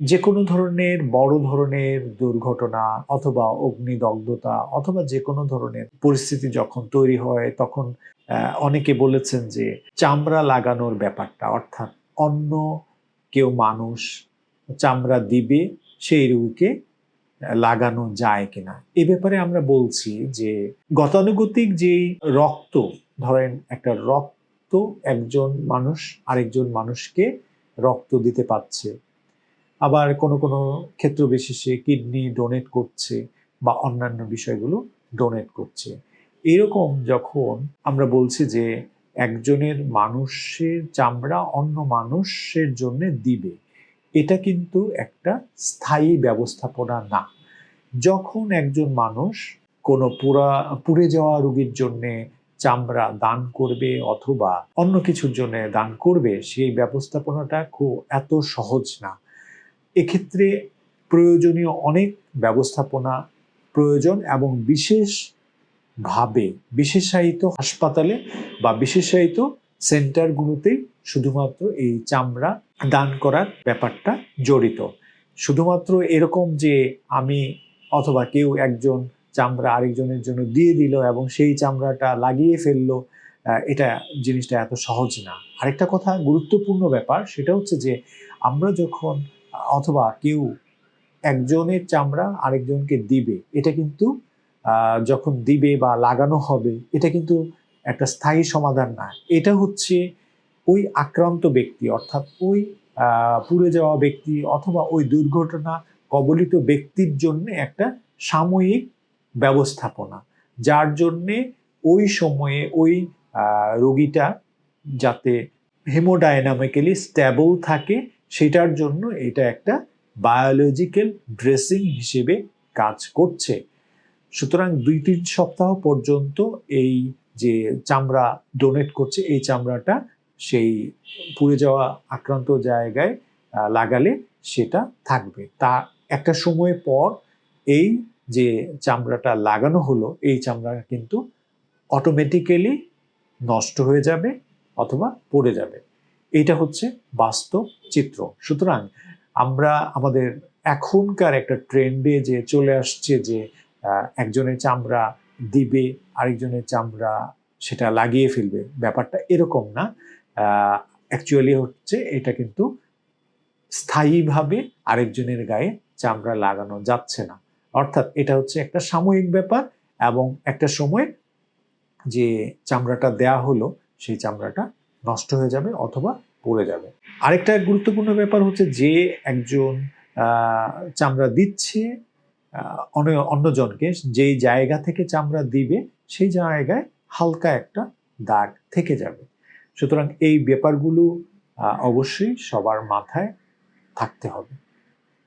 যে কোনো ধরনের বড় ধরনের দুর্ঘটনা অথবা অগ্নিদগ্ধতা অথবা যে কোনো ধরনের পরিস্থিতি যখন তৈরি হয়, তখন অনেকে বলেছেন যে চামড়া লাগানোর ব্যাপারটা, অর্থাৎ অন্য কেউ মানুষ চামড়া দিবে, সেই রোগীকে লাগানো যায় কিনা। এ ব্যাপারে আমরা বলছি যে গতানুগতিক যেই রক্ত, ধরেন একটা রক্ত একজন মানুষ আরেকজন মানুষকে রক্ত দিতে পারছে আবার কোনো কোনো ক্ষেত্র বিশেষে কিডনি ডোনেট করছে বা অন্যান্য বিষয়গুলো ডোনেট করছে। এরকম যখন আমরা বলছি যে একজনের মানুষের চামড়া অন্য মানুষের জন্য দিবে, এটা কিন্তু একটা স্থায়ী ব্যবস্থাপনা না। যখন একজন মানুষ কোনো পুরা, পুড়ে যাওয়া রোগীর জন্যে চামড়া দান করবে অথবা অন্য কিছুর জন্য দান করবে, সেই ব্যবস্থাপনাটা খুব এত সহজ না। এক্ষেত্রে প্রয়োজনীয় অনেক ব্যবস্থাপনা প্রয়োজন এবং বিশেষভাবে বিশেষায়িত হাসপাতালে বা বিশেষায়িত সেন্টারগুলোতেই শুধুমাত্র এই চামড়া দান করার ব্যাপারটা জড়িত। শুধুমাত্র এরকম যে আমি অথবা কেউ একজন চামড়া আরেকজনের জন্য দিয়ে দিল এবং সেই চামড়াটা লাগিয়ে ফেলল এটা জিনিসটা এত সহজ না। আরেকটা কথা, গুরুত্বপূর্ণ ব্যাপার, সেটা হচ্ছে যে আমরা যখন অথবা কেউ একজনের চামড়া আরেকজনকে দিবে, এটা কিন্তু যখন দিবে বা লাগানো হবে, এটা কিন্তু একটা স্থায়ী সমাধান না। এটা হচ্ছে ওই আক্রান্ত ব্যক্তি, অর্থাৎ ওই পুড়ে যাওয়া ব্যক্তি অথবা ওই দুর্ঘটনা কবলিত ব্যক্তির জন্য একটা সাময়িক ব্যবস্থাপনা, যার জন্যে ওই সময়ে ওই রোগীটা যাতে হেমোডায়নামিক্যালি স্ট্যাবল থাকে সেটার জন্য এটা একটা বায়োলজিক্যাল ড্রেসিং হিসেবে কাজ করছে। সুতরাং দুই তিন সপ্তাহ পর্যন্ত এই যে চামড়া ডোনেট করছে, এই চামড়াটা সেই পুড়ে যাওয়া আক্রান্ত জায়গায় লাগালে সেটা থাকবে। তা একটা সময় পর এই যে চামড়াটা লাগানো হলো, এই চামড়া কিন্তু অটোমেটিক্যালি নষ্ট হয়ে যাবে অথবা পড়ে যাবে। এটা হচ্ছে বাস্তব চিত্র। সুতরাং আমরা আমাদের এখনকার একটা ট্রেন্ডে যে চলে আসছে যে একজনের চামড়া দিবে, আরেকজনের চামড়া সেটা লাগিয়ে ফেলবে, ব্যাপারটা এরকম না। অ্যাকচুয়ালি হচ্ছে এটা কিন্তু স্থায়ীভাবে আরেকজনের গায়ে চামড়া লাগানো যাচ্ছে না। অর্থাৎ এটা হচ্ছে একটা সাময়িক ব্যাপার এবং একটা সময় যে চামড়াটা দেয়া হলো, সেই চামড়াটা নষ্ট হয়ে যাবে অথবা পড়ে যাবে। আরেকটা গুরুত্বপূর্ণ ব্যাপার হচ্ছে যে একজন চামড়া দিচ্ছে অন্য, অন্যজনকে, যেই জায়গা থেকে চামড়া দিবে, সেই জায়গায় হালকা একটা দাগ থেকে যাবে। সুতরাং এই ব্যাপারগুলো অবশ্যই সবার মাথায় থাকতে হবে।